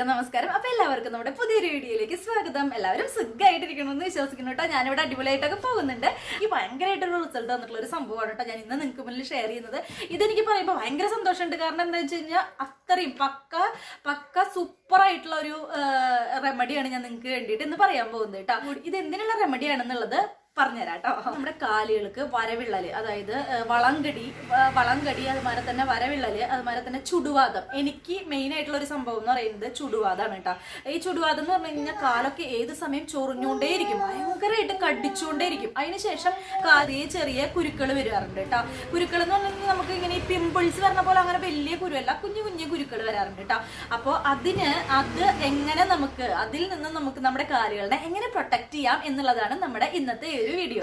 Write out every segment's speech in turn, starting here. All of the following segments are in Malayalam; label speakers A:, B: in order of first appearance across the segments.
A: എല്ലാവർക്കും നമസ്കാരം. അപ്പൊ എല്ലാവർക്കും നമ്മുടെ പുതിയൊരു വീഡിയോയിലേക്ക് സ്വാഗതം. എല്ലാവരും സുഖമായിട്ടിരിക്കണമെന്ന് വിശ്വസിക്കുന്നു കേട്ടോ. ഞാനിവിടെ അടിപൊളിയായിട്ടൊക്കെ പോകുന്നുണ്ട്. ഈ ഭയങ്കരമായിട്ടൊരു റിസൾട്ട് വന്നിട്ടുള്ള ഒരു സംഭവമാണ് കേട്ടോ ഞാൻ ഇന്ന് നിങ്ങൾക്ക് മുന്നിൽ ഷെയർ ചെയ്യുന്നത്. ഇതെനിക്ക് പറയുമ്പോൾ ഭയങ്കര സന്തോഷമുണ്ട്. കാരണം എന്താ വെച്ച് കഴിഞ്ഞാൽ അത്രയും പക്ക പക്ക സൂപ്പർ ആയിട്ടുള്ള ഒരു റെമഡിയാണ് ഞാൻ നിങ്ങൾക്ക് വേണ്ടിയിട്ട് ഇന്ന് പറയാൻ പോകുന്നത് കേട്ടോ. ഇത് എന്തിനുള്ള റെമഡിയാണെന്നുള്ളത് പറഞ്ഞുതരാം കേട്ടോ നമ്മുടെ കാലുകൾക്ക് വരവിള്ളൽ അതായത് വളങ്കടി വളംകടി അതുമാതിരി തന്നെ വരവിള്ളൽ അതുമാതിരി തന്നെ ചുടുവാദം. എനിക്ക് മെയിൻ ആയിട്ടുള്ള ഒരു സംഭവം എന്ന് പറയുന്നത് ചുടുവാദമാണ് കേട്ടോ. ഈ ചുടുവാദം എന്ന് പറഞ്ഞു കഴിഞ്ഞാൽ കാലൊക്കെ ഏത് സമയം ചൊറിഞ്ഞുകൊണ്ടേയിരിക്കും. ഭയങ്കരമായിട്ട് കടിച്ചുകൊണ്ടേയിരിക്കും. അതിനുശേഷം കാലിയെ ചെറിയ കുരുക്കൾ വരാറുണ്ട് കേട്ടോ. കുരുക്കൾ എന്ന് പറഞ്ഞു കഴിഞ്ഞാൽ നമുക്ക് ഇങ്ങനെ ഈ പിമ്പിൾസ് വരുന്ന പോലെ അങ്ങനെ വലിയ കുരുവല്ല കുഞ്ഞു കുഞ്ഞു കുരുക്കൾ വരാറുണ്ട് കേട്ടോ. അപ്പോൾ അതിന് അത് എങ്ങനെ നമുക്ക് അതിൽ നിന്ന് നമുക്ക് നമ്മുടെ കാലുകളെ എങ്ങനെ പ്രൊട്ടക്ട് ചെയ്യാം എന്നുള്ളതാണ് നമ്മുടെ ഇന്നത്തെ ഒരു വീഡിയോ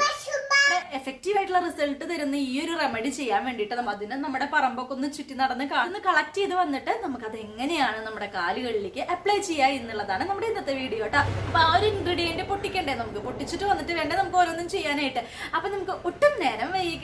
A: എഫക്റ്റീവ് ആയിട്ടുള്ള റിസൾട്ട് തരുന്ന ഈ ഒരു റെമഡി ചെയ്യാൻ വേണ്ടിട്ട് നമ്മൾ അതിന് നമ്മുടെ പറമ്പൊക്കെ ഒന്ന് ചുറ്റി നടന്ന് കാണുന്ന കളക്ട് ചെയ്ത് വന്നിട്ട് നമുക്ക് അത് എങ്ങനെയാണ് നമ്മുടെ കാലുകളിലേക്ക് അപ്ലൈ ചെയ്യുക എന്നുള്ളതാണ് നമ്മുടെ ഇന്നത്തെ വീഡിയോ കേട്ടോ അപ്പൊ ആ ഒരു ഇൻഗ്രീഡിയന്റ് പൊട്ടിക്കണ്ടേ? നമുക്ക് പൊട്ടിച്ചിട്ട് വന്നിട്ട് വേണ്ടേ? നമുക്ക് ഓരോന്നും ചെയ്യാനായിട്ട്. അപ്പൊ നമുക്ക് ഒട്ടും നേരം വൈകി.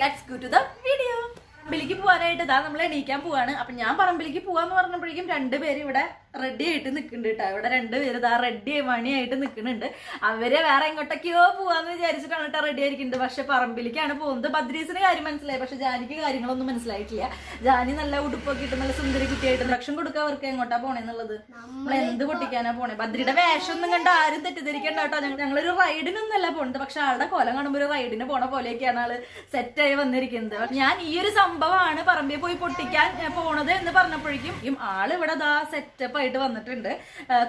A: ടു ദ വീഡിയോ പറമ്പിലേക്ക് പോകാനായിട്ട് ഇതാ നമ്മൾ എണീക്കാൻ പോവാണ്. അപ്പൊ ഞാൻ പറമ്പിലേക്ക് പോവാന്ന് പറഞ്ഞപ്പോഴേക്കും രണ്ടുപേരും ഇവിടെ റെഡി ആയിട്ട് നിൽക്കുന്നുണ്ട് കേട്ടോ ഇവിടെ രണ്ടുപേര് ഇതാ റെഡി മണിയായിട്ട് നിൽക്കുന്നുണ്ട് അവരെ വേറെ എങ്ങോട്ടൊക്കെയോ പോവാന്ന് വിചാരിച്ചിട്ടാണ് കേട്ടോ റെഡി ആയിരിക്കുന്നത്. പക്ഷെ പറമ്പിലേക്കാണ് പോകുന്നത്. ബദ്രീസിന് കാര്യം മനസ്സിലായി. പക്ഷെ ജാനിക്ക് കാര്യങ്ങളൊന്നും മനസ്സിലായിട്ടില്ല. ജാനി നല്ല ഉടുപ്പൊക്കെ ഇട്ട് നല്ല സുന്ദരി കുട്ടിയായിട്ട് ഭക്ഷണം കൊടുക്കാൻ അവർക്ക് എങ്ങോട്ടാ പോണേന്നുള്ളത് നമ്മൾ എന്ത് പൊട്ടിക്കാനാ പോണേ? ബദ്രിയുടെ വേഷം ഒന്നും കണ്ട് ആരും തെറ്റിദ്ധരിക്കണ്ട കേട്ടോ ഞങ്ങൾ ഞങ്ങളൊരു റൈഡിനൊന്നും അല്ല പോണത്. പക്ഷെ ആളുടെ കൊലം കാണുമ്പോൾ ഒരു റൈഡിന് പോണ പോലെയൊക്കെയാണ് ആൾ സെറ്റായി വന്നിരിക്കുന്നത്. ഞാൻ ഈ ഒരു സംഭവമാണ് പറമ്പിൽ പോയി പൊട്ടിക്കാൻ പോണത് എന്ന് പറഞ്ഞപ്പോഴേക്കും ആൾ ഇവിടെ ദാ സെറ്റപ്പ് ആയിട്ട് വന്നിട്ടുണ്ട്.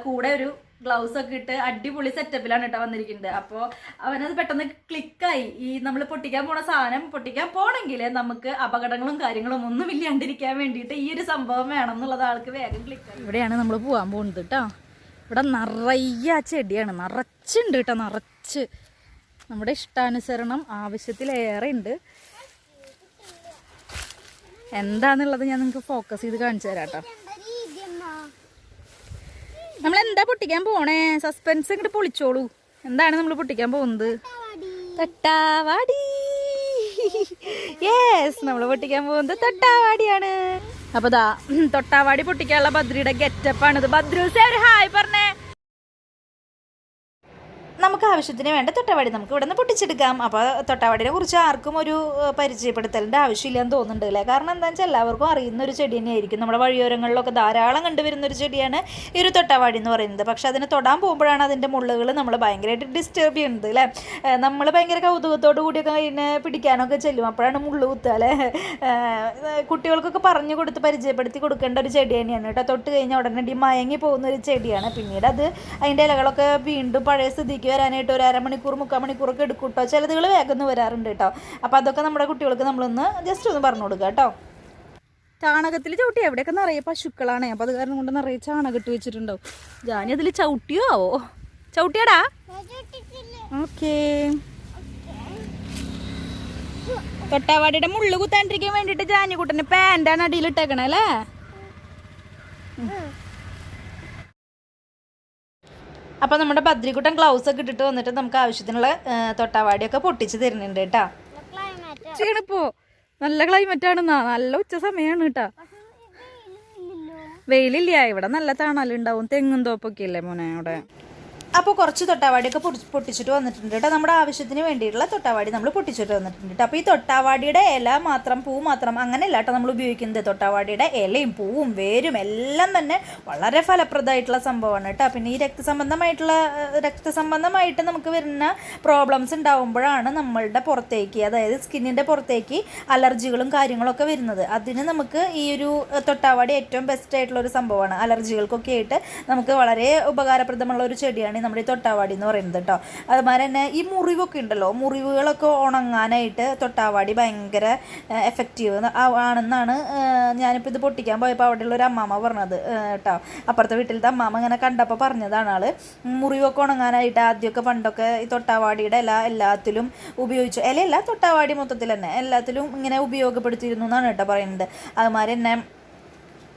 A: കൂടെ ഒരു ഗ്ലൗസ് ഒക്കെ ഇട്ട് അടിപൊളി സെറ്റപ്പിലാണ് കേട്ടോ വന്നിരിക്കുന്നത്. അപ്പോൾ അവനത് പെട്ടെന്ന് ക്ലിക്കായി. ഈ നമ്മൾ പൊട്ടിക്കാൻ പോണ സാധനം പൊട്ടിക്കാൻ പോണെങ്കിൽ നമുക്ക് അപകടങ്ങളും കാര്യങ്ങളും ഒന്നും ഇല്ലാണ്ടിരിക്കാൻ വേണ്ടിയിട്ട് ഈ ഒരു സംഭവം വേണം എന്നുള്ളത് ആൾക്ക് വേഗം ക്ലിക്കായി ഇവിടെയാണ് നമ്മൾ പോകാൻ പോകുന്നത് കേട്ടോ. ഇവിടെ നിറയെ ചെടിയാണ്. നിറച്ചുണ്ട് കേട്ടോ നിറച്ച്. നമ്മുടെ ഇഷ്ടാനുസരണം ആവശ്യത്തിലേറെ ഉണ്ട്. എന്താന്നുള്ളത് ഞാൻ നിങ്ങൾക്ക് ഫോക്കസ് ചെയ്ത് കാണിച്ചു തരാം കേട്ടോ. നമ്മൾ എന്താ പൊട്ടിക്കാൻ പോണേ? സസ്പെൻസ് ഇങ്ങോട്ട് പൊളിച്ചോളൂ. എന്താണ് നമ്മൾ പൊട്ടിക്കാൻ പോകുന്നത്? തട്ടാവാടി. യെസ് നമ്മൾ പൊട്ടിക്കാൻ പോകുന്നത് തൊട്ടാവാടിയാണ്. അപ്പൊ ദാ തൊട്ടാവാടി പൊട്ടിക്കാനുള്ള ബദ്രിയുടെ ഗെറ്റപ്പാണ് ഇത് ബദ്രൂസേ ഒരു ഹായ് പറഞ്ഞേ. നമുക്ക് ആവശ്യത്തിന് വേണ്ട തൊട്ടവാടി നമുക്ക് ഇവിടെ നിന്ന് പൊട്ടിച്ചെടുക്കാം. അപ്പോൾ തൊട്ടവാടിനെ കുറിച്ച് ആർക്കും ഒരു പരിചയപ്പെടുത്തലിന്റെ ആവശ്യമില്ലെന്ന് തോന്നുന്നുണ്ട് അല്ലേ? കാരണം എന്താണെന്ന് വെച്ചാൽ എല്ലാവർക്കും അറിയുന്ന ഒരു ചെടി തന്നെയായിരിക്കും. നമ്മുടെ വഴിയോരങ്ങളിലൊക്കെ ധാരാളം കണ്ടുവരുന്ന ഒരു ചെടിയാണ് ഈ ഒരു തൊട്ടവാടി എന്ന് പറയുന്നത്. പക്ഷെ അതിനെ തൊടാൻ പോകുമ്പോഴാണ് അതിന്റെ മുള്ളുകൾ നമ്മൾ ഭയങ്കരമായിട്ട് ഡിസ്റ്റർബ് ചെയ്യുന്നത് അല്ലേ? നമ്മൾ ഭയങ്കര കൗതുകത്തോടു കൂടിയൊക്കെ അതിനെ പിടിക്കാനൊക്കെ ചെല്ലും. അപ്പോഴാണ് മുള്ളു കുത്തുക അല്ലേ? കുട്ടികൾക്കൊക്കെ പറഞ്ഞു കൊടുത്ത് പരിചയപ്പെടുത്തി കൊടുക്കേണ്ട ഒരു ചെടി തന്നെയാണ് കേട്ടോ. തൊട്ട് കഴിഞ്ഞാൽ ഉടനടി മയങ്ങി പോകുന്ന ഒരു ചെടിയാണ്. പിന്നീട് അത് അതിന്റെ ഇലകളൊക്കെ വീണ്ടും പഴയ സ്ഥിതിക്ക് വരാനായിട്ട് ഒരു അരമണിക്കൂർ മുക്കാൽ മണിക്കൂറൊക്കെ എടുക്കും കേട്ടോ ചിലതുകൾ വേഗം വരാറുണ്ട് കേട്ടോ അപ്പോൾ അതൊക്കെ നമ്മുടെ കുട്ടികൾക്ക് നമ്മളൊന്ന് ജസ്റ്റ് ഒന്ന് പറഞ്ഞു കൊടുക്കുക കേട്ടോ ചാണകത്തിൽ ചവിട്ടി എവിടെയൊക്കെ നിറയെ പശുക്കളാണേ. അപ്പോൾ അത് കാരണം കൊണ്ട് നിറയെ ചാണകം ഇട്ട് വെച്ചിട്ടുണ്ടാവും. ജാനി അതിൽ ചവിട്ടിയോ? ആവോ ചവിട്ടിയാടാ? ഓക്കേ. തൊട്ടാവാടിയുടെ മുള്ളു കുത്താണ്ടിരിക്കാൻ വേണ്ടിയിട്ട് ജാനിക്കുട്ടന് പാന്റാണ് അടിയിൽ ഇട്ടേക്കണേ അല്ലേ അപ്പോൾ നമ്മുടെ ബദ്രിക്കുട്ടൻ ഗ്ലൗസ് ഒക്കെ ഇട്ടിട്ട് വന്നിട്ട് നമുക്ക് ആവശ്യത്തിനുള്ള തൊട്ടാവാടിയൊക്കെ പൊട്ടിച്ച് തരുന്നുണ്ട് കേട്ടോ. ക്ഷീണിപ്പോ നല്ല ക്ലൈമറ്റ് ആണ് നല്ല ഉച്ച സമയമാണ് കേട്ടാ. വെയിലില്ല ഇവിടെ നല്ല തണലുണ്ടാവും. തെങ്ങും തോപ്പൊക്കെ ഇല്ലേ മോനെ അവിടെ? അപ്പോൾ കുറച്ച് തൊട്ടാവാടിയൊക്കെ പൊടി- പൊട്ടിച്ചിട്ട് വന്നിട്ടുണ്ട് കേട്ടോ. നമ്മുടെ ആവശ്യത്തിന് വേണ്ടിയിട്ടുള്ള തൊട്ടാവാടി നമ്മൾ പൊട്ടിച്ചിട്ട് വന്നിട്ടുണ്ട് അപ്പോൾ ഈ തൊട്ടാവാടിയുടെ ഇല മാത്രം പൂ മാത്രം അങ്ങനെയല്ല കേട്ടോ നമ്മൾ ഉപയോഗിക്കുന്നത്. തൊട്ടാവാടിയുടെ ഇലയും പൂവും വേരും എല്ലാം തന്നെ വളരെ ഫലപ്രദമായിട്ടുള്ള സംഭവമാണ് കേട്ടോ. പിന്നെ ഈ രക്തസംബന്ധമായിട്ടുള്ള രക്തസംബന്ധമായിട്ട് നമുക്ക് വരുന്ന പ്രോബ്ലംസ് ഉണ്ടാവുമ്പോഴാണ് നമ്മളുടെ പുറത്തേക്ക് അതായത് സ്കിന്നിന്റെ പുറത്തേക്ക് അലർജികളും കാര്യങ്ങളൊക്കെ വരുന്നത്. അതിന് നമുക്ക് ഈ ഒരു തൊട്ടാവാടി ഏറ്റവും ബെസ്റ്റ് ആയിട്ടുള്ള ഒരു സംഭവമാണ്. അലർജികൾക്കൊക്കെ ആയിട്ട് നമുക്ക് വളരെ ഉപകാരപ്രദമുള്ള ഒരു ചെടിയാണ് നമ്മുടെ ഈ തൊട്ടാവാടി എന്ന് പറയുന്നത് കേട്ടോ അതുമാതിരി തന്നെ ഈ മുറിവൊക്കെ ഉണ്ടല്ലോ മുറിവുകളൊക്കെ ഉണങ്ങാനായിട്ട് തൊട്ടാവാടി ഭയങ്കര എഫക്റ്റീവ് ആണെന്നാണ് ഞാനിപ്പോൾ ഇത് പൊട്ടിക്കാൻ പോയപ്പോൾ അവിടെയുള്ള ഒരു അമ്മാമ്മ പറഞ്ഞത് കേട്ടോ അപ്പുറത്തെ വീട്ടിലത്തെ അമ്മാമ്മ ഇങ്ങനെ കണ്ടപ്പോൾ പറഞ്ഞതാണ് ആൾ മുറിവൊക്കെ ഉണങ്ങാനായിട്ട് ആദ്യമൊക്കെ പണ്ടൊക്കെ ഈ തൊട്ടാവാടിയുടെ ഇല എല്ലാത്തിലും ഉപയോഗിച്ചു. ഇലയല്ല തൊട്ടാവാടി മൊത്തത്തിൽ തന്നെ എല്ലാത്തിലും ഇങ്ങനെ ഉപയോഗപ്പെടുത്തിയിരുന്നു എന്നാണ് കേട്ടോ പറയുന്നത്. അതുമാതിരി തന്നെ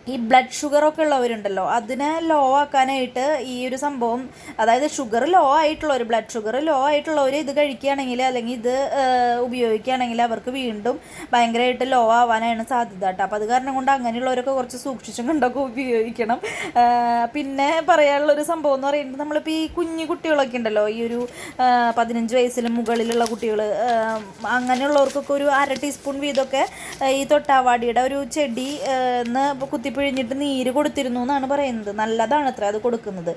A: ഈ ബ്ലഡ് ഷുഗർ ഒക്കെ ഉള്ളവരുണ്ടല്ലോ അതിനെ ലോ ആക്കാനായിട്ട് ഈ ഒരു സംഭവം അതായത് ഷുഗർ ലോ ആയിട്ടുള്ളവർ ബ്ലഡ് ഷുഗർ ലോ ആയിട്ടുള്ളവർ ഇത് കഴിക്കുകയാണെങ്കിൽ അല്ലെങ്കിൽ ഇത് ഉപയോഗിക്കുകയാണെങ്കിൽ അവർക്ക് വീണ്ടും ഭയങ്കരമായിട്ട് ലോ ആവാനാണ് സാധ്യത കേട്ടോ. അപ്പോൾ അത് കാരണം കൊണ്ട് അങ്ങനെയുള്ളവരൊക്കെ കുറച്ച് സൂക്ഷിച്ചും കണ്ടൊക്കെ ഉപയോഗിക്കണം. പിന്നെ പറയാനുള്ളൊരു സംഭവം എന്ന് പറയുന്നത് നമ്മളിപ്പോൾ ഈ കുഞ്ഞു കുട്ടികളൊക്കെ ഉണ്ടല്ലോ ഈ ഒരു പതിനഞ്ച് വയസ്സിന് മുകളിലുള്ള കുട്ടികൾ അങ്ങനെയുള്ളവർക്കൊക്കെ ഒരു അര ടീസ്പൂൺ വീതമൊക്കെ ഈ തൊട്ടാവാടിയുടെ ഒരു ചെടി ഏഹ്, ന്ന് കുത്തിപ്പിഴിഞ്ഞിട്ട് നീര് കൊടുത്തിരുന്നു എന്നാണ് പറയുന്നത്. നല്ലതാണ് അത്ര അത് കൊടുക്കുന്നത്.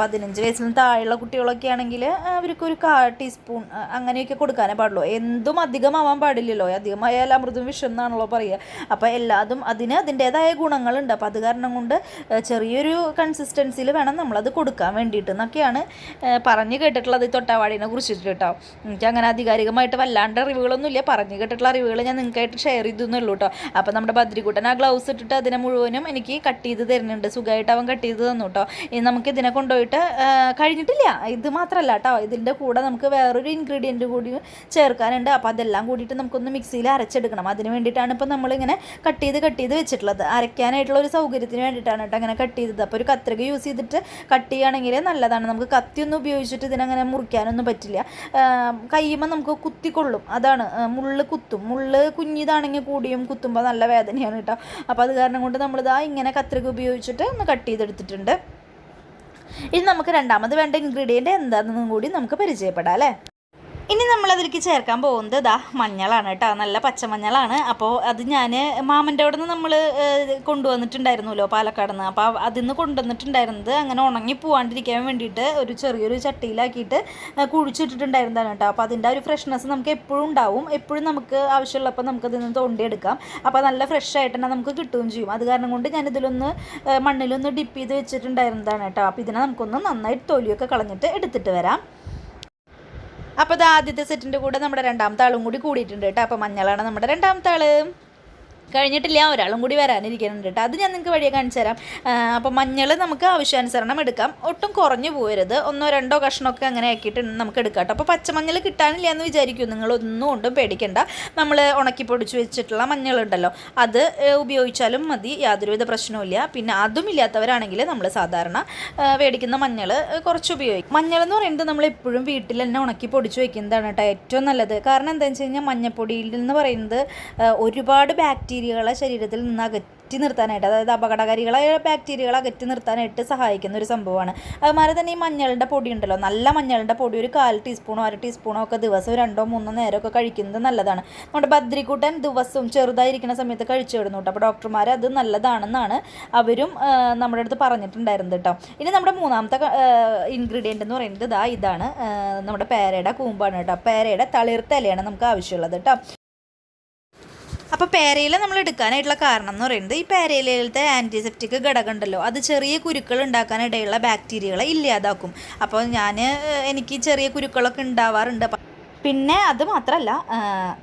A: പതിനഞ്ച് വയസ്സിന് താഴെയുള്ള കുട്ടികളൊക്കെ ആണെങ്കിൽ അവർക്ക് ഒരു കാ ടീസ്പൂൺ അങ്ങനെയൊക്കെ കൊടുക്കാനേ പാടുള്ളൂ. എന്തും അധികമാവാൻ പാടില്ലല്ലോ. അധികമായാൽ അമൃതും വിഷം എന്നാണല്ലോ പറയുക. അപ്പോൾ എല്ലാതും അതിന് അതിന്റേതായ ഗുണങ്ങളുണ്ട്. അപ്പോൾ അത് കാരണം കൊണ്ട് ചെറിയൊരു കൺസിസ്റ്റൻസിയിൽ വേണം നമ്മളത് കൊടുക്കാൻ വേണ്ടിയിട്ട് എന്നൊക്കെയാണ് പറഞ്ഞു കേട്ടിട്ടുള്ളത് ഈ തൊട്ടാവാടിനെ കുറിച്ചിട്ട് കേട്ടോ. എനിക്ക് അങ്ങനെ ആധികാരികമായിട്ട് വല്ലാണ്ട് അറിവുകളൊന്നുമില്ല. പറഞ്ഞു കേട്ടിട്ടുള്ള അറിവുകൾ ഞാൻ നിങ്ങൾക്കായിട്ട് ഷെയർ ചെയ്തു എന്നുള്ളൂ കേട്ടോ. അപ്പോൾ നമ്മുടെ ബദ്രികുട്ടൻ ആ ഗ്ലൗസ് ഇട്ടിട്ട് അതിനെ മുഴുവനും എനിക്ക് കട്ട് ചെയ്ത് തരുന്നുണ്ട്. സുഖമായിട്ട് അവൻ കട്ട് ചെയ്ത് തന്നു കേട്ടോ നമുക്ക് ഇതിനെ കൊണ്ടുപോയിട്ട് കഴിഞ്ഞിട്ടില്ല. ഇത് മാത്രമല്ല കേട്ടോ ഇതിന്റെ കൂടെ നമുക്ക് വേറൊരു ഇൻഗ്രീഡിയന്റ് കൂടി ചേർക്കാനുണ്ട്. അപ്പോൾ അതെല്ലാം കൂടിയിട്ട് നമുക്കൊന്ന് മിക്സിയിൽ അരച്ചെടുക്കണം. അതിന് വേണ്ടിയിട്ടാണ് ഇപ്പോൾ നമ്മളിങ്ങനെ കട്ട് ചെയ്ത് കട്ട് ചെയ്ത് വെച്ചിട്ടുള്ളത്. അരയ്ക്കാനായിട്ടുള്ള ഒരു സൗകര്യത്തിന് വേണ്ടിയിട്ടാണ് കേട്ടോ അങ്ങനെ കട്ട് ചെയ്തത്. അപ്പോൾ ഒരു കത്രിക യൂസ് ചെയ്തിട്ട് കട്ട് ചെയ്യുകയാണെങ്കിൽ നല്ലതാണ്. നമുക്ക് കത്തിയൊന്നും ഉപയോഗിച്ചിട്ട് ഇതിനങ്ങനെ മുറിക്കാനൊന്നും പറ്റില്ല. കയ്യുമ്പോൾ നമുക്ക് കുത്തിക്കൊള്ളും. അതാണ് മുള്ള് കുത്തും. മുള്ള് കുഞ്ഞിതാണെങ്കിൽ കൂടിയും കുത്തുമ്പോൾ നല്ല വേദനയാണ് കേട്ടോ അപ്പോൾ അത് കാരണം കൊണ്ട് നമ്മളിതാ ഇങ്ങനെ കത്രിക ഉപയോഗിച്ചിട്ട് ഒന്ന് കട്ട് ചെയ്തെടുത്തിട്ടുണ്ട്. ഇനി നമുക്ക് രണ്ടാമത് വേണ്ട ഇൻഗ്രീഡിയന്റ് എന്താണെന്നും കൂടി നമുക്ക് പരിചയപ്പെടാം അല്ലേ? ഇനി നമ്മളതിലേക്ക് ചേർക്കാൻ പോകുന്നത് ഇതാ മഞ്ഞളാണ് കേട്ടോ. നല്ല പച്ചമഞ്ഞളാണ് അപ്പോൾ അത് ഞാൻ മാമന്റെ അവിടെ നിന്ന് നമ്മൾ കൊണ്ടുവന്നിട്ടുണ്ടായിരുന്നല്ലോ പാലക്കാട് നിന്ന് അപ്പോൾ അതിൽ നിന്ന് കൊണ്ടുവന്നിട്ടുണ്ടായിരുന്നത് അങ്ങനെ ഉണങ്ങി പോവാണ്ടിരിക്കാൻ വേണ്ടിയിട്ട് ഒരു ചെറിയൊരു ചട്ടിയിലാക്കിയിട്ട് കുഴിച്ചിട്ടിട്ടുണ്ടായിരുന്നതാണ് കേട്ടോ. അപ്പോൾ അതിന്റെ ഒരു ഫ്രഷ്നെസ് നമുക്ക് എപ്പോഴും ഉണ്ടാവും. എപ്പോഴും നമുക്ക് ആവശ്യമുള്ളപ്പോൾ നമുക്ക് അതിൽ നിന്ന് തോണ്ടിയെടുക്കാം അപ്പോൾ നല്ല ഫ്രഷ് ആയിട്ട് തന്നെ നമുക്ക് കിട്ടുകയും ചെയ്യും. അത് കാരണം കൊണ്ട് ഞാൻ ഇതിലൊന്ന് മണ്ണിലൊന്ന് ഡിപ്പ് ചെയ്ത് വെച്ചിട്ടുണ്ടായിരുന്നതാണ് കേട്ടോ. അപ്പോൾ ഇതിനെ നമുക്കൊന്ന് നന്നായിട്ട് തൊലിയൊക്കെ കളഞ്ഞിട്ട് എടുത്തിട്ട് വരാം. അപ്പോൾ അത് ആദ്യത്തെ സെറ്റിന്റെ കൂടെ നമ്മുടെ രണ്ടാമത്തെ ആളും കൂടി കൂടിയിട്ടുണ്ട് കേട്ടോ. അപ്പോൾ മഞ്ഞളാണ് നമ്മുടെ രണ്ടാമത്തെ ആൾ. കഴിഞ്ഞിട്ടില്ല ഒരാളും കൂടി വരാനിരിക്കുന്നുണ്ട് കേട്ടോ. അത് ഞാൻ നിങ്ങൾക്ക് വഴിയെ കാണിച്ചു തരാം. അപ്പോൾ മഞ്ഞൾ നമുക്ക് ആവശ്യാനുസരണം എടുക്കാം. ഒട്ടും കുറഞ്ഞു പോകരുത് ഒന്നോ രണ്ടോ കഷ്ണമൊക്കെ അങ്ങനെ ആക്കിയിട്ട് നമുക്ക് എടുക്കാം കേട്ടോ. അപ്പോൾ പച്ചമഞ്ഞൾ കിട്ടാനില്ല എന്ന് വിചാരിക്കും. നിങ്ങൾ ഒന്നും കൊണ്ടും പേടിക്കണ്ട. നമ്മൾ ഉണക്കി പൊടിച്ച് വെച്ചിട്ടുള്ള മഞ്ഞളുണ്ടല്ലോ അത് ഉപയോഗിച്ചാലും മതി. യാതൊരുവിധ പ്രശ്നവുമില്ല. പിന്നെ അതും ഇല്ലാത്തവരാണെങ്കിൽ നമ്മൾ സാധാരണ മേടിക്കുന്ന മഞ്ഞൾ കുറച്ച് ഉപയോഗിക്കും. മഞ്ഞൾ എന്ന് പറയുന്നത് നമ്മൾ എപ്പോഴും വീട്ടിൽ തന്നെ ഉണക്കി പൊടിച്ച് വെക്കുന്നതാണ് കേട്ടോ ഏറ്റവും നല്ലത്. കാരണം എന്താണെന്ന് വെച്ച് കഴിഞ്ഞാൽ മഞ്ഞപ്പൊടിയിൽ എന്ന് പറയുന്നത് ഒരുപാട് ഒരുപാട് ബാക്ടീരിയകളെ ശരീരത്തിൽ നിന്ന് അകറ്റി നിർത്താനായിട്ട് അതായത് അപകടകാരികളായ ബാക്ടീരിയകളെ അകറ്റി നിർത്താനായിട്ട് സഹായിക്കുന്ന ഒരു സംഭവമാണ്. അതുമാതിരി തന്നെ ഈ മഞ്ഞളുടെ പൊടി ഉണ്ടല്ലോ നല്ല മഞ്ഞളുടെ പൊടി ഒരു കാൽ ടീസ്പൂണോ അര ടീസ്പൂണോ ഒക്കെ ദിവസവും രണ്ടോ മൂന്നോ നേരമൊക്കെ കഴിക്കുന്നത് നല്ലതാണ്. നമ്മുടെ ബദ്രിക്കൂട്ടൻ ദിവസവും ചെറുതായിരിക്കുന്ന സമയത്ത് കഴിച്ചു വിടുന്നു കേട്ടോ. അപ്പോൾ ഡോക്ടർമാർ അത് നല്ലതാണെന്നാണ് അവരും നമ്മുടെ അടുത്ത് പറഞ്ഞിട്ടുണ്ടായിരുന്നത് കേട്ടോ. ഇനി നമ്മുടെ മൂന്നാമത്തെ ഇൻഗ്രീഡിയന്റ് എന്ന് പറയുന്നത് ഇതാ ഇതാണ് നമ്മുടെ പേരയുടെ കൂമ്പാണ് കേട്ടോ. പേരയുടെ തളിർത്തലയാണ് നമുക്ക് ആവശ്യമുള്ളത് കേട്ടോ. അപ്പോൾ പേരയില നമ്മൾ എടുക്കാനായിട്ടുള്ള കാരണം എന്ന് പറയുന്നത് ഈ പേരയിലത്തെ ആന്റിസെപ്റ്റിക് ഘടകം ഉണ്ടല്ലോ അത് ചെറിയ കുരുക്കൾ ഉണ്ടാക്കാനിടയുള്ള ബാക്ടീരിയകളെ ഇല്ലാതാക്കും. അപ്പോൾ ഞാൻ എനിക്ക് ചെറിയ കുരുക്കളൊക്കെ ഉണ്ടാവാറുണ്ട്. പിന്നെ അത് മാത്രമല്ല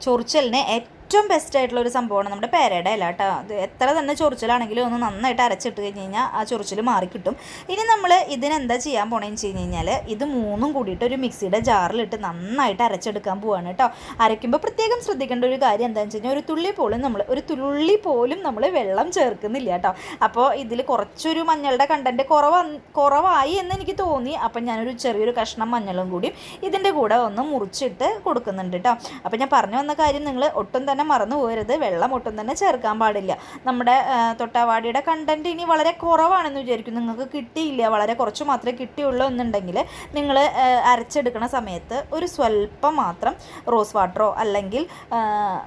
A: ചൊറിച്ചലിന് ഏറ്റവും ബെസ്റ്റ് ആയിട്ടുള്ള ഒരു സംഭവമാണ് നമ്മുടെ പേരയുടെ ഇല കേട്ടോ. അത് എത്ര തന്നെ ചൊറിച്ചിലാണെങ്കിലും ഒന്ന് നന്നായിട്ട് അരച്ചിട്ട് കഴിഞ്ഞ് കഴിഞ്ഞാൽ ആ ചൊറിച്ചിൽ മാറിക്കിട്ടും ഇനി നമ്മൾ ഇതിനെന്താ ചെയ്യാൻ പോണേന്ന് വെച്ച് കഴിഞ്ഞ് കഴിഞ്ഞാൽ ഇത് മൂന്നും കൂടിയിട്ട് ഒരു മിക്സിയുടെ ജാറിലിട്ട് നന്നായിട്ട് അരച്ചെടുക്കാൻ പോവാണ് കേട്ടോ. അരയ്ക്കുമ്പോൾ പ്രത്യേകം ശ്രദ്ധിക്കേണ്ട ഒരു കാര്യം എന്താണെന്ന് വെച്ച് കഴിഞ്ഞാൽ ഒരു തുള്ളി പോലും നമ്മൾ ഒരു തുള്ളി പോലും നമ്മൾ വെള്ളം ചേർക്കുന്നില്ല കേട്ടോ. അപ്പോൾ ഇതിൽ കുറച്ചൊരു മഞ്ഞളുടെ കണ്ടന്റ് കുറവ് കുറവായി എന്ന് എനിക്ക് തോന്നി. അപ്പം ഞാനൊരു ചെറിയൊരു കഷ്ണം മഞ്ഞളും കൂടി ഇതിന്റെ കൂടെ ഒന്ന് മുറിച്ചിട്ട് കൊടുക്കുന്നുണ്ട് കേട്ടോ. അപ്പം ഞാൻ പറഞ്ഞു വന്ന കാര്യം നിങ്ങൾ ഒട്ടും തന്നെ മറന്നു പോകരുത്. വെള്ളം ഒട്ടും തന്നെ ചേർക്കാൻ പാടില്ല. നമ്മുടെ തൊട്ടവാടിയുടെ കണ്ടന്റ് ഇനി വളരെ കുറവാണെന്ന് വിചാരിക്കും. നിങ്ങൾക്ക് കിട്ടിയില്ല. വളരെ കുറച്ച് മാത്രമേ കിട്ടിയുള്ളൂ എന്നുണ്ടെങ്കിൽ നിങ്ങൾ അരച്ചെടുക്കുന്ന സമയത്ത് ഒരു സ്വല്പം മാത്രം റോസ് വാട്ടറോ അല്ലെങ്കിൽ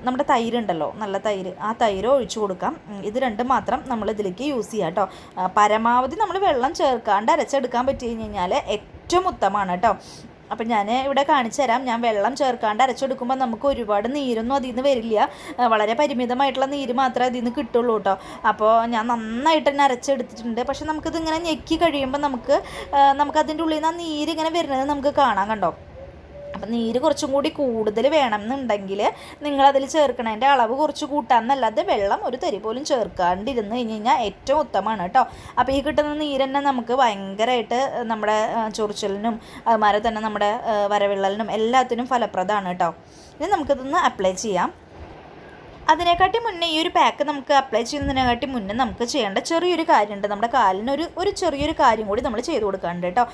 A: നമ്മുടെ തൈരുണ്ടല്ലോ നല്ല തൈര് ആ തൈരോ ഒഴിച്ചു കൊടുക്കാം. ഇത് രണ്ടും മാത്രം നമ്മൾ ഇതിലേക്ക് യൂസ് ചെയ്യാം കേട്ടോ. പരമാവധി നമ്മൾ വെള്ളം ചേർക്കാണ്ട് അരച്ചെടുക്കാൻ പറ്റി കഴിഞ്ഞ് കഴിഞ്ഞാൽ ഏറ്റവും ഉത്തമമാണ് കേട്ടോ. അപ്പം ഞാൻ ഇവിടെ കാണിച്ചു തരാം. ഞാൻ വെള്ളം ചേർക്കാണ്ട് അരച്ചെടുക്കുമ്പോൾ നമുക്ക് ഒരുപാട് നീരൊന്നും അതിൽ നിന്ന് വരില്ല വളരെ പരിമിതമായിട്ടുള്ള നീര് മാത്രമേ അതിൽ നിന്ന് കിട്ടുള്ളൂ കേട്ടോ അപ്പോൾ ഞാൻ നന്നായിട്ട് തന്നെ അരച്ചെടുത്തിട്ടുണ്ട്. പക്ഷെ നമുക്കിത് ഇങ്ങനെ ഞെക്കി കഴിയുമ്പോൾ നമുക്ക് നമുക്കതിന്റെ ഉള്ളിൽ നിന്ന് ആ നീര് ഇങ്ങനെ വരുന്നത് നമുക്ക് കാണാം കണ്ടോ? അപ്പം നീര് കുറച്ചും കൂടി കൂടുതൽ വേണം എന്നുണ്ടെങ്കിൽ നിങ്ങളതിൽ ചേർക്കണതിന്റെ അളവ് കുറച്ച് കൂട്ടാമെന്നല്ലാതെ വെള്ളം ഒരു തരി പോലും ചേർക്കാണ്ടിരുന്ന് കഴിഞ്ഞ് കഴിഞ്ഞാൽ ഏറ്റവും ഉത്തമമാണ് കേട്ടോ. അപ്പോൾ ഈ കിട്ടുന്ന നീര് തന്നെ നമുക്ക് ഭയങ്കരമായിട്ട് നമ്മുടെ ചൊറിച്ചിലിനും അതുമാതിരി തന്നെ നമ്മുടെ വരവിള്ളലിനും എല്ലാത്തിനും ഫലപ്രദമാണ് കേട്ടോ. ഇനി നമുക്കിതൊന്ന് അപ്ലൈ ചെയ്യാം. അതിനെക്കാട്ടി മുന്നേ ഈ ഒരു പാക്ക് നമുക്ക് അപ്ലൈ ചെയ്യുന്നതിനെക്കാട്ടി മുന്നേ നമുക്ക് ചെയ്യേണ്ട ചെറിയൊരു കാര്യമുണ്ട്. നമ്മുടെ കാലിനൊരു ഒരു ചെറിയൊരു കാര്യം കൂടി നമ്മൾ ചെയ്ത് കൊടുക്കാറുണ്ട് കേട്ടോ.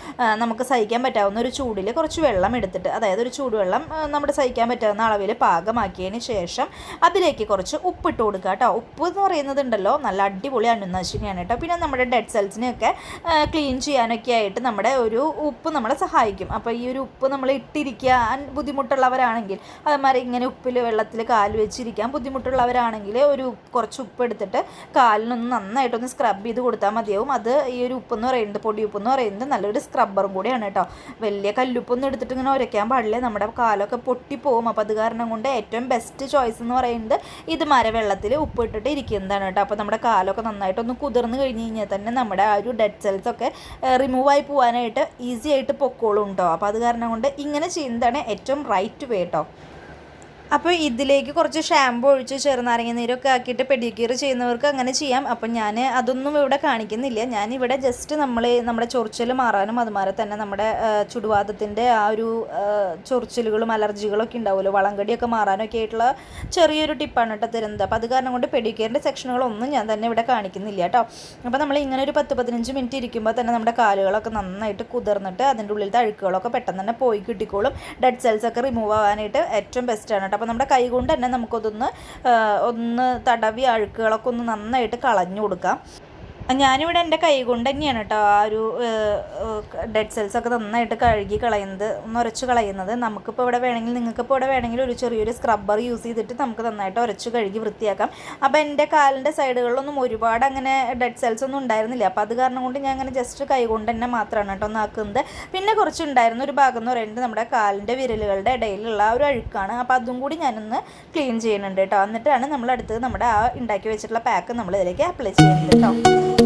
A: നമുക്ക് സഹിക്കാൻ പറ്റാവുന്ന ഒരു ചൂടിൽ കുറച്ച് വെള്ളം എടുത്തിട്ട് അതായത് ഒരു ചൂടുവെള്ളം നമ്മുടെ സഹിക്കാൻ പറ്റാവുന്ന അളവിൽ പാകമാക്കിയതിന് ശേഷം അതിലേക്ക് കുറച്ച് ഉപ്പിട്ട് കൊടുക്കുക കേട്ടോ. ഉപ്പ് എന്ന് പറയുന്നത് ഉണ്ടല്ലോ നല്ല അടിപൊളി അണുനാശിനിയാണ് കേട്ടോ. പിന്നെ നമ്മുടെ ഡെഡ് സെൽസിനെയൊക്കെ ക്ലീൻ ചെയ്യാനൊക്കെ ആയിട്ട് നമ്മുടെ ഒരു ഉപ്പ് നമ്മളെ സഹായിക്കും. അപ്പോൾ ഈ ഒരു ഉപ്പ് നമ്മൾ ഇട്ടിരിക്കാൻ ബുദ്ധിമുട്ടുള്ളവരാണെങ്കിൽ അതേമാതിരി ഇങ്ങനെ ഉപ്പിൽ വെള്ളത്തിൽ കാൽ വെച്ചിരിക്കാൻ ബുദ്ധിമുട്ടുള്ളവരാണെങ്കിൽ ഒരു കുറച്ച് ഉപ്പ് എടുത്തിട്ട് കാലിനൊന്ന് നന്നായിട്ടൊന്ന് സ്ക്രബ് ചെയ്ത് കൊടുത്താൽ മതിയാവും. അത് ഈ ഒരു ഉപ്പ് എന്ന് പറയുന്നത് പൊടി ഉപ്പ് എന്ന് പറയുന്നത് നല്ലൊരു സ്ക്രബ്ബറും കൂടിയാണ് കേട്ടോ. വലിയ കല്ലുപ്പൊന്നും എടുത്തിട്ട് ഇങ്ങനെ ഉരയ്ക്കാൻ പാടില്ല. നമ്മുടെ കാലൊക്കെ പൊട്ടിപ്പോവും അപ്പോൾ അത് കാരണം കൊണ്ട് ഏറ്റവും ബെസ്റ്റ് ചോയ്സ് എന്ന് പറയുന്നത് ഇത് മരവെള്ളത്തിൽ ഉപ്പ് ഇട്ടിട്ട് ഇരിക്കുന്നതാണ് കേട്ടോ. അപ്പോൾ നമ്മുടെ കാലൊക്കെ നന്നായിട്ടൊന്ന് കുതിർന്ന് കഴിഞ്ഞ് കഴിഞ്ഞാൽ തന്നെ നമ്മുടെ ആ ഒരു ഡെഡ് സെൽസ് ഒക്കെ റിമൂവ് ആയി പോകാനായിട്ട് ഈസി ആയിട്ട് പൊക്കോളും കേട്ടോ. അപ്പോൾ അത് കാരണം കൊണ്ട് ഇങ്ങനെ ചെയ്യുന്നതാണ് ഏറ്റവും റൈറ്റ് വേ കേട്ടോ അപ്പോൾ ഇതിലേക്ക് കുറച്ച് ഷാമ്പു ഒഴിച്ച് ചെറുനാരങ്ങ നീരൊക്കെ ആക്കിയിട്ട് പെഡിക്യൂർ ചെയ്യുന്നവർക്ക് അങ്ങനെ ചെയ്യാം. അപ്പം ഞാൻ അതൊന്നും ഇവിടെ കാണിക്കുന്നില്ല. ഞാൻ ഇവിടെ ജസ്റ്റ് നമ്മൾ നമ്മുടെ ചൊറിച്ചിൽ മാറാനും അതുമാതിരി തന്നെ നമ്മുടെ ചുടുവാദത്തിന്റെ ആ ഒരു ചൊറിച്ചിലുകളും അലർജികളൊക്കെ ഉണ്ടാവുമല്ലോ. വളങ്കടിയൊക്കെ മാറാനൊക്കെ ആയിട്ടുള്ള ചെറിയൊരു ടിപ്പാണ് കേട്ടോ തരുന്നത്. അപ്പോൾ അത് കാരണം കൊണ്ട് പെഡിക്യൂറിന്റെ സെക്ഷനുകളൊന്നും ഞാൻ തന്നെ ഇവിടെ കാണിക്കുന്നില്ല കേട്ടോ. അപ്പോൾ നമ്മൾ ഇങ്ങനെ ഒരു പത്ത് പതിനഞ്ച് മിനിറ്റ് ഇരിക്കുമ്പോൾ തന്നെ നമ്മുടെ കാലുകളൊക്കെ നന്നായിട്ട് കുതിർന്നിട്ട് അതിന്റെ ഉള്ളിലത്തെ അഴുക്കുകളൊക്കെ പെട്ടെന്ന് തന്നെ പോയി കിട്ടിക്കോളും. ഡെഡ് സെൽസൊക്കെ റിമൂവ് ആവാനായിട്ട് ഏറ്റവും ബെസ്റ്റാണ് കേട്ടോ. അപ്പോൾ നമ്മുടെ കൈ കൊണ്ട് തന്നെ നമുക്കതൊന്ന് ഒന്ന് തടവി അഴുക്കുകളൊക്കെ ഒന്ന് നന്നായിട്ട് കളഞ്ഞു കൊടുക്കാം. ഞാനിവിടെ എന്റെ കൈ കൊണ്ട് തന്നെയാണ് കേട്ടോ ആ ഒരു ഡെഡ് സെൽസ് ഒക്കെ നന്നായിട്ട് കഴുകി കളയുന്നത് ഒന്ന് ഉരച്ച് കളയുന്നത്. നമുക്കിപ്പോൾ ഇവിടെ വേണമെങ്കിൽ നിങ്ങൾക്കിപ്പോൾ ഇവിടെ വേണമെങ്കിൽ ഒരു ചെറിയൊരു സ്ക്രബ്ബർ യൂസ് ചെയ്തിട്ട് നമുക്ക് നന്നായിട്ട് ഉരച്ച് കഴുകി വൃത്തിയാക്കാം. അപ്പോൾ എന്റെ കാലിന്റെ സൈഡുകളിലൊന്നും ഒരുപാട് അങ്ങനെ ഡെഡ് സെൽസ് ഒന്നും ഉണ്ടായിരുന്നില്ല. അപ്പോൾ അത് കാരണം കൊണ്ട് ഞാൻ അങ്ങനെ ജസ്റ്റ് കൈ കൊണ്ട് തന്നെ മാത്രമാണ് കേട്ടോ ഒന്ന് ആക്കുന്നത്. പിന്നെ കുറച്ച് ഉണ്ടായിരുന്ന ഒരു ഭാഗം എന്ന് പറയുന്നത് നമ്മുടെ കാലിന്റെ വിരലുകളുടെ ഇടയിലുള്ള ഒരു അഴുക്കാണ്. അപ്പോൾ അതും കൂടി ഞാനൊന്ന് ക്ലീൻ ചെയ്യുന്നുണ്ട് കേട്ടോ എന്നിട്ടാണ് നമ്മൾ നമ്മുടെ ആ ഉണ്ടാക്കി വെച്ചിട്ടുള്ള പാക്ക് നമ്മൾ ഇതിലേക്ക് അപ്ലൈ ചെയ്യുന്നത് കേട്ടോ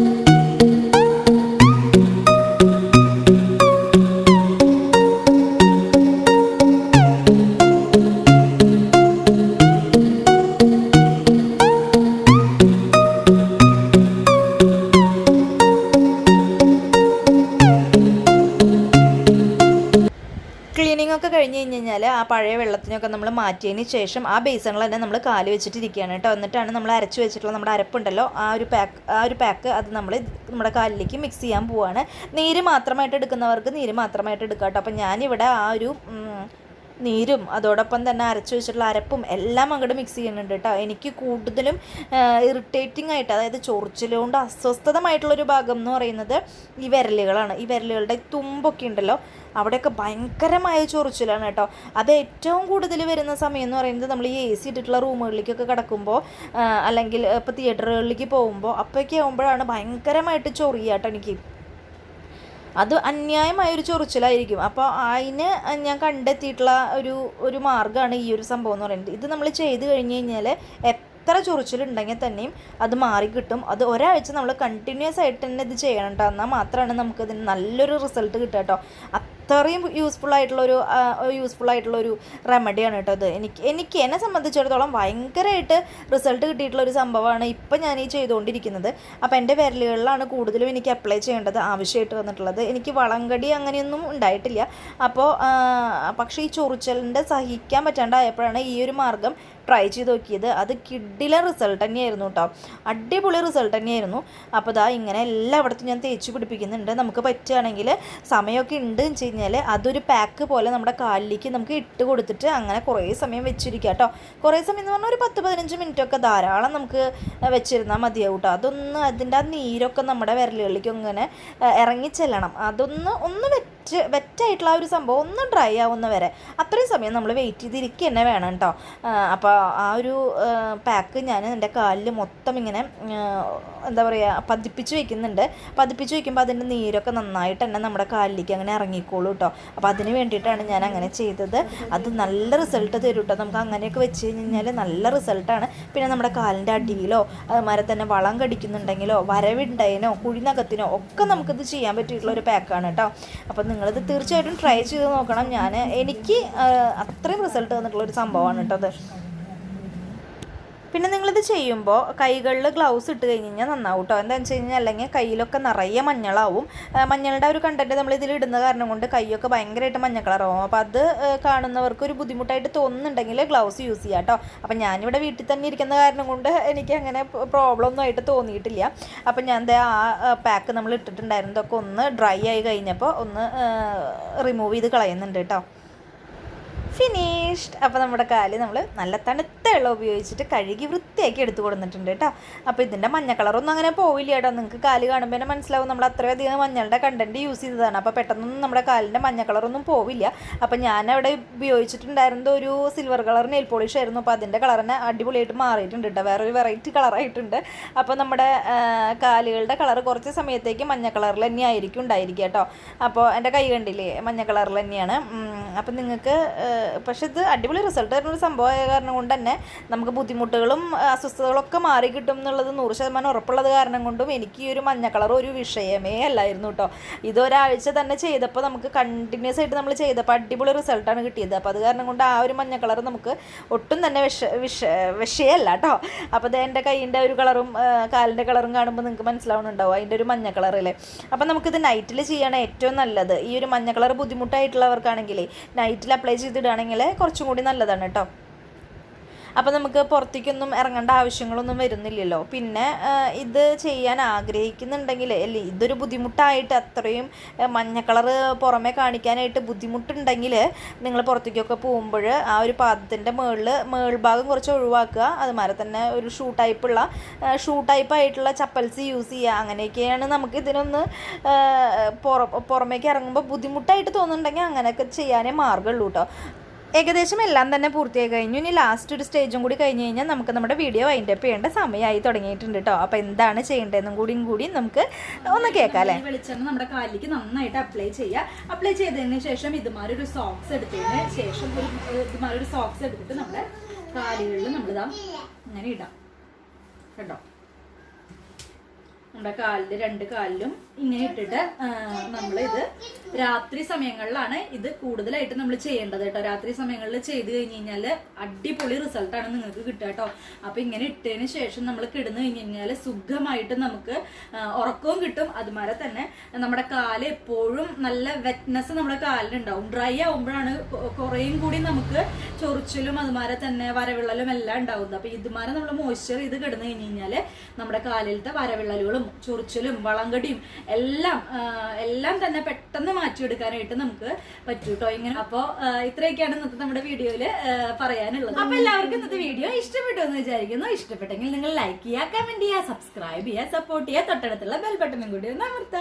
A: കഴിഞ്ഞ് കഴിഞ്ഞ് കഴിഞ്ഞാൽ ആ പഴയ വെള്ളത്തിനൊക്കെ നമ്മൾ മാറ്റിയതിന് ശേഷം ആ ബേസണിൽ തന്നെ നമ്മൾ കാൽ വെച്ചിട്ടിരിക്കുകയാണ് കേട്ടോ. എന്നിട്ടാണ് നമ്മൾ അരച്ച് വെച്ചിട്ടുള്ള നമ്മുടെ അരപ്പുണ്ടല്ലോ ആ ഒരു പാക്ക് ആ ഒരു പാക്ക് അത് നമ്മൾ നമ്മുടെ കാലിലേക്ക് മിക്സ് ചെയ്യാൻ പോവാണ്. നീര് മാത്രമായിട്ട് എടുക്കുന്നവർക്ക് നീര് മാത്രമായിട്ട് എടുക്കാം കേട്ടോ. അപ്പം ഞാനിവിടെ ആ ഒരു നീരും അതോടൊപ്പം തന്നെ അരച്ചു വെച്ചിട്ടുള്ള അരപ്പും എല്ലാം അങ്ങോട്ട് മിക്സ് ചെയ്യുന്നുണ്ട് കേട്ടോ. എനിക്ക് കൂടുതലും ഇറിറ്റേറ്റിംഗ് ആയിട്ട് അതായത് ചൊറിച്ചിലുകൊണ്ട് അസ്വസ്ഥതമായിട്ടുള്ളൊരു ഭാഗം എന്ന് പറയുന്നത് ഈ വിരലുകളാണ്. ഈ വിരലുകളുടെ തുമ്പൊക്കെ ഉണ്ടല്ലോ അവിടെയൊക്കെ ഭയങ്കരമായ ചൊറിച്ചിലാണ് കേട്ടോ. അത് ഏറ്റവും കൂടുതൽ വരുന്ന സമയം എന്ന് പറയുന്നത് നമ്മൾ ഈ എ സി ഇട്ടിട്ടുള്ള റൂമുകളിലേക്കൊക്കെ കിടക്കുമ്പോൾ അല്ലെങ്കിൽ ഇപ്പോൾ തിയേറ്ററുകളിലേക്ക് പോകുമ്പോൾ അപ്പോഴൊക്കെ ആകുമ്പോഴാണ് ഭയങ്കരമായിട്ട് ചൊറിയുക കേട്ടോ എനിക്ക്. അത് അന്യായമായ ഒരു ചൊറിച്ചിലായിരിക്കും. അപ്പോൾ അതിന് ഞാൻ കണ്ടെത്തിയിട്ടുള്ള ഒരു ഒരു മാർഗമാണ് ഈ ഒരു സംഭവം എന്ന് പറയുന്നത്. ഇത് നമ്മൾ ചെയ്ത് കഴിഞ്ഞ് കഴിഞ്ഞാൽ എത്ര ചൊറിച്ചിലുണ്ടെങ്കിൽ തന്നെയും അത് മാറിക്കിട്ടും. അത് ഒരാഴ്ച നമ്മൾ കണ്ടിന്യൂസ് ആയിട്ട് തന്നെ ഇത് ചെയ്യണം കേട്ടോ. എന്നാൽ മാത്രമാണ് നമുക്കതിന് നല്ലൊരു റിസൾട്ട് കിട്ടുക കേട്ടോ. അത്രയും യൂസ്ഫുൾ ആയിട്ടുള്ളൊരു യൂസ്ഫുൾ ആയിട്ടുള്ളൊരു റെമഡിയാണ് കേട്ടോ അത് എനിക്ക് എനിക്ക് എന്നെ സംബന്ധിച്ചിടത്തോളം ഭയങ്കരമായിട്ട് റിസൾട്ട് കിട്ടിയിട്ടുള്ള ഒരു സംഭവമാണ് ഇപ്പം ഞാൻ ഈ ചെയ്തുകൊണ്ടിരിക്കുന്നത്. അപ്പോൾ എന്റെ വിരലുകളിലാണ് കൂടുതലും എനിക്ക് അപ്ലൈ ചെയ്യേണ്ടത് ആവശ്യമായിട്ട് വന്നിട്ടുള്ളത്. എനിക്ക് വളങ്കടി അങ്ങനെയൊന്നും ഉണ്ടായിട്ടില്ല. അപ്പോൾ പക്ഷേ ഈ ചൊറിച്ചലിന്റെ സഹിക്കാൻ പറ്റാണ്ടായപ്പോഴാണ് ഈ ഒരു മാർഗം ട്രൈ ചെയ്ത് നോക്കിയത്. അത് കിഡിലെ റിസൾട്ട് തന്നെയായിരുന്നു കേട്ടോ. അടിപൊളി റിസൾട്ട് തന്നെയായിരുന്നു. അപ്പോൾ ദാ ഇങ്ങനെ എല്ലായിടത്തും ഞാൻ തേച്ച് പിടിപ്പിക്കുന്നുണ്ട്. നമുക്ക് പറ്റുകയാണെങ്കിൽ സമയമൊക്കെ ഉണ്ട്. കഴിഞ്ഞാൽ അതൊരു പാക്ക് പോലെ നമ്മുടെ കാലിലേക്ക് നമുക്ക് ഇട്ട് കൊടുത്തിട്ട് അങ്ങനെ കുറേ സമയം വെച്ചിരിക്കുക കേട്ടോ. കുറേ സമയം എന്ന് പറഞ്ഞാൽ ഒരു പത്ത് പതിനഞ്ച് മിനിറ്റൊക്കെ ധാരാളം നമുക്ക് വെച്ചിരുന്നാൽ മതിയാവും കേട്ടോ. അതൊന്ന് അതിന്റെ ആ നീരൊക്കെ നമ്മുടെ വിരലുകളിലേക്ക് ഇങ്ങനെ ഇറങ്ങിച്ചെല്ലണം അതൊന്ന് ഒന്ന് വെറ്റായിട്ടുള്ള ആ ഒരു സംഭവം ഒന്നും ഡ്രൈ ആവുന്ന വരെ. അത്രയും സമയം നമ്മൾ വെയിറ്റ് ചെയ്തിരിക്കുക തന്നെ വേണം കേട്ടോ. അപ്പോൾ ആ ഒരു പാക്ക് ഞാൻ എന്റെ കാലിൽ മൊത്തം ഇങ്ങനെ എന്താ പറയുക പതിപ്പിച്ച് വയ്ക്കുന്നുണ്ട് പതിപ്പിച്ച് വയ്ക്കുമ്പോൾ അതിന്റെ നീരൊക്കെ നന്നായിട്ട് തന്നെ നമ്മുടെ കാലിലേക്ക് അങ്ങനെ ഇറങ്ങിക്കോളൂ കേട്ടോ. അപ്പോൾ അതിന് വേണ്ടിയിട്ടാണ് ഞാൻ അങ്ങനെ ചെയ്തത്. അത് നല്ല റിസൾട്ട് തരും കേട്ടോ. നമുക്ക് അങ്ങനെയൊക്കെ വെച്ച് കഴിഞ്ഞാൽ നല്ല റിസൾട്ടാണ് പിന്നെ നമ്മുടെ കാലിന്റെ അടിയിലോ അതുമാതിരി തന്നെ വളം കടിക്കുന്നുണ്ടെങ്കിലോ വരവിണ്ടയനോ കുഴിനകത്തിനോ ഒക്കെ നമുക്കിത് ചെയ്യാൻ പറ്റിയിട്ടുള്ള ഒരു പാക്കാണ് കേട്ടോ. അപ്പോൾ നിങ്ങളിത് തീർച്ചയായിട്ടും ട്രൈ ചെയ്ത് നോക്കണം. ഞാൻ എനിക്ക് അത്രയും റിസൾട്ട് തന്നിട്ടുള്ള ഒരു സംഭവമാണ് കേട്ടോ അത്. പിന്നെ നിങ്ങളിത് ചെയ്യുമ്പോൾ കൈകളിൽ ഗ്ലൗസ് ഇട്ട് കഴിഞ്ഞ് കഴിഞ്ഞാൽ നന്നാവും കേട്ടോ എന്താണെന്ന് വെച്ച് കഴിഞ്ഞാൽ അല്ലെങ്കിൽ കയ്യിലൊക്കെ നിറയെ മഞ്ഞളാവും. മഞ്ഞളുടെ ഒരു കണ്ടന്റ് നമ്മൾ ഇതിൽ ഇടുന്ന കാരണം കൊണ്ട് കൈയൊക്കെ ഭയങ്കരമായിട്ട് മഞ്ഞ കളറാവും അപ്പോൾ അത് കാണുന്നവർക്ക് ഒരു ബുദ്ധിമുട്ടായിട്ട് തോന്നുന്നുണ്ടെങ്കിൽ ഗ്ലൗസ് യൂസ് ചെയ്യാം കേട്ടോ അപ്പം ഞാനിവിടെ വീട്ടിൽ തന്നെ ഇരിക്കുന്ന കാരണം കൊണ്ട് എനിക്ക് അങ്ങനെ പ്രോബ്ലം ഒന്നും ആയിട്ട് തോന്നിയിട്ടില്ല. അപ്പം ഞാൻ എന്താ ആ പാക്ക് നമ്മൾ ഇട്ടിട്ടുണ്ടായിരുന്നതൊക്കെ ഒന്ന് ഡ്രൈ ആയി കഴിഞ്ഞപ്പോൾ ഒന്ന് റിമൂവ് ചെയ്ത് കളയുന്നുണ്ട് കേട്ടോ ഫിനിഷ്ഡ് അപ്പോൾ നമ്മുടെ കാൽ നമ്മൾ നല്ല തണുത്ത വെള്ളം ഉപയോഗിച്ചിട്ട് കഴുകി വൃത്തിയാക്കി എടുത്തു കൊടുത്തിട്ടുണ്ട് കേട്ടോ. അപ്പോൾ ഇതിന്റെ മഞ്ഞ കളറൊന്നും അങ്ങനെ പോവില്ല കേട്ടോ. നിങ്ങൾക്ക് കാൽ കാണുമ്പോൾ തന്നെ മനസ്സിലാവും. നമ്മൾ അത്രയധികം മഞ്ഞളുടെ കണ്ടന്റ് യൂസ് ചെയ്തതാണ്. അപ്പോൾ പെട്ടെന്നൊന്നും നമ്മുടെ കാലിന്റെ മഞ്ഞ കളറൊന്നും പോവില്ല. അപ്പോൾ ഞാൻ അവിടെ ഉപയോഗിച്ചിട്ടുണ്ടായിരുന്നത് ഒരു സിൽവർ കളർ നെയിൽ പോളിഷ് ആയിരുന്നു. അപ്പോൾ അതിന്റെ കളർ തന്നെ അടിപൊളിയായിട്ട് മാറിയിട്ടുണ്ട് കേട്ടോ. വേറൊരു വെറൈറ്റി കളറായിട്ടുണ്ട് അപ്പോൾ നമ്മുടെ കാലുകളുടെ കളർ കുറച്ച് സമയത്തേക്ക് മഞ്ഞ കളറിൽ തന്നെ ആയിരിക്കും ഉണ്ടായിരിക്കുക കേട്ടോ. അപ്പോൾ എന്റെ കൈ കണ്ടില്ലേ? മഞ്ഞ കളറിൽ തന്നെയാണ്. അപ്പം നിങ്ങൾക്ക് പക്ഷെ ഇത് അടിപൊളി റിസൾട്ട് വരുന്ന ഒരു സംഭവമായ കാരണം കൊണ്ട് തന്നെ നമുക്ക് ബുദ്ധിമുട്ടുകളും അസ്വസ്ഥതകളൊക്കെ മാറി കിട്ടും എന്നുള്ളത് നൂറ് ശതമാനം ഉറപ്പുള്ളത് കാരണം കൊണ്ടും എനിക്ക് ഈ ഒരു മഞ്ഞ കളർ ഒരു വിഷയമേ അല്ലായിരുന്നു കേട്ടോ ഇതൊരാഴ്ച തന്നെ ചെയ്തപ്പോൾ നമുക്ക് കണ്ടിന്യൂസ് ആയിട്ട് നമ്മൾ ചെയ്തപ്പോൾ അടിപൊളി റിസൾട്ടാണ് കിട്ടിയത്. അപ്പോൾ അത് കാരണം കൊണ്ട് ആ ഒരു മഞ്ഞ കളർ നമുക്ക് ഒട്ടും തന്നെ വിഷ വിഷ വിഷയമല്ല കേട്ടോ അപ്പോൾ അത് എന്റെ കൈയിന്റെ ഒരു കളറും കാലിന്റെ കളറും കാണുമ്പോൾ നിങ്ങൾക്ക് മനസ്സിലാവുന്നുണ്ടാവും അതിന്റെ ഒരു മഞ്ഞ കളറില്ലേ അപ്പോൾ നമുക്കിത് നൈറ്റിൽ ചെയ്യണം ഏറ്റവും നല്ലത്. ഈ ഒരു മഞ്ഞ കളർ ബുദ്ധിമുട്ടായിട്ടുള്ളവർക്കാണെങ്കിൽ നൈറ്റിൽ അപ്ലൈ ചെയ്തിടുകയാണെങ്കിൽ കുറച്ചും കൂടി നല്ലതാണ് കേട്ടോ. അപ്പോൾ നമുക്ക് പുറത്തേക്കൊന്നും ഇറങ്ങേണ്ട ആവശ്യങ്ങളൊന്നും വരുന്നില്ലല്ലോ. പിന്നെ ഇത് ചെയ്യാൻ ആഗ്രഹിക്കുന്നുണ്ടെങ്കിൽ അല്ലേ ഇതൊരു ബുദ്ധിമുട്ടായിട്ട് അത്രയും മഞ്ഞ കളറ് പുറമെ കാണിക്കാനായിട്ട് ബുദ്ധിമുട്ടുണ്ടെങ്കിൽ നിങ്ങൾ പുറത്തേക്കൊക്കെ പോകുമ്പോൾ ആ ഒരു പാദത്തിന്റെ മുകളിൽ മേൾഭാഗം കുറച്ച് ഒഴിവാക്കുക. അതുമാതിരി തന്നെ ഒരു ഷൂ ടൈപ്പുള്ള ഷൂ ടൈപ്പായിട്ടുള്ള ചപ്പൽസ് യൂസ് ചെയ്യുക. അങ്ങനെയൊക്കെയാണ് നമുക്ക് ഇതിനൊന്ന് പുറ പുറമേക്ക് ഇറങ്ങുമ്പോൾ ബുദ്ധിമുട്ടായിട്ട് തോന്നുന്നുണ്ടെങ്കിൽ അങ്ങനെയൊക്കെ ചെയ്യാനേ മാർഗമുള്ളൂ കേട്ടോ. ഏകദേശം എല്ലാം തന്നെ പൂർത്തിയായി കഴിഞ്ഞു. ഇനി ലാസ്റ്റ് ഒരു സ്റ്റേജും കൂടി കഴിഞ്ഞ് കഴിഞ്ഞാൽ നമുക്ക് നമ്മുടെ വീഡിയോ വൈൻഡ് അപ്പ് ചെയ്യേണ്ട സമയമായി തുടങ്ങിയിട്ടുണ്ട് കേട്ടോ അപ്പോൾ എന്താണ് ചെയ്യേണ്ടതെന്നും കൂടിയും കൂടി നമുക്ക് ഒന്ന് കേൾക്കാം അല്ലേ
B: വെളിച്ചെണ്ണ നമ്മുടെ കാലിലേക്ക് നന്നായിട്ട് അപ്ലൈ ചെയ്യുക. അപ്ലൈ ചെയ്തതിന് ശേഷം ഇതുമാതിരി ഒരു സോക്സ് എടുത്തതിന് ശേഷം ഇതുമാതിരി ഒരു സോക്സ് എടുത്തിട്ട് നമ്മുടെ കാലുകളിൽ നമ്മളിതാ ഇങ്ങനെ ഇടാം. കേട്ടോ നമ്മുടെ കാലിൽ രണ്ട് കാലിലും ഇങ്ങനെ ഇട്ടിട്ട് നമ്മൾ ഇത് രാത്രി സമയങ്ങളിലാണ് ഇത് കൂടുതലായിട്ട് നമ്മൾ ചെയ്യേണ്ടത് കേട്ടോ. രാത്രി സമയങ്ങളിൽ ചെയ്ത് കഴിഞ്ഞ് കഴിഞ്ഞാൽ അടിപൊളി റിസൾട്ടാണ് നിങ്ങൾക്ക് കിട്ടുക കേട്ടോ. അപ്പൊ ഇങ്ങനെ ഇട്ടതിന് ശേഷം നമ്മൾ കിടന്നു കഴിഞ്ഞ് കഴിഞ്ഞാൽ സുഖമായിട്ട് നമുക്ക് ഉറക്കവും കിട്ടും. അതുമാതിരി തന്നെ നമ്മുടെ കാൽ എപ്പോഴും നല്ല വെറ്റ്നസ് നമ്മുടെ കാലിലുണ്ടാവും. ഡ്രൈ ആവുമ്പോഴാണ് കുറേയും കൂടി നമുക്ക് ചൊറിച്ചിലും അതുമാതിരി തന്നെ വരവിള്ളലും എല്ലാം ഉണ്ടാവുന്നത്. അപ്പൊ ഇതുമാതിരി നമ്മൾ മോയ്സ്ചർ ചെയ്ത് കിടന്നു കഴിഞ്ഞ് കഴിഞ്ഞാൽ നമ്മുടെ കാലിലത്തെ വരവിള്ളലുകളും ചൊറിച്ചിലും വളങ്കടിയും എല്ലാം എല്ലാം തന്നെ പെട്ടെന്ന് മാറ്റിയെടുക്കാനായിട്ട് നമുക്ക് പറ്റൂ കേട്ടോ ഇങ്ങനെ. അപ്പൊ ഇത്രയൊക്കെയാണ് ഇന്നത്തെ നമ്മുടെ വീഡിയോയിൽ പറയാനുള്ളത്. അപ്പൊ എല്ലാവർക്കും ഇന്നത്തെ വീഡിയോ ഇഷ്ടപ്പെട്ടു എന്ന് വിചാരിക്കുന്നു. ഇഷ്ടപ്പെട്ടെങ്കിൽ നിങ്ങൾ ലൈക്ക് ചെയ്യുക കമന്റ് ചെയ്യുക സബ്സ്ക്രൈബ് ചെയ്യുക സപ്പോർട്ട് ചെയ്യുക തൊട്ടടുത്തുള്ള ബെൽ ബട്ടണും കൂടി ഒന്ന് അമർത്താം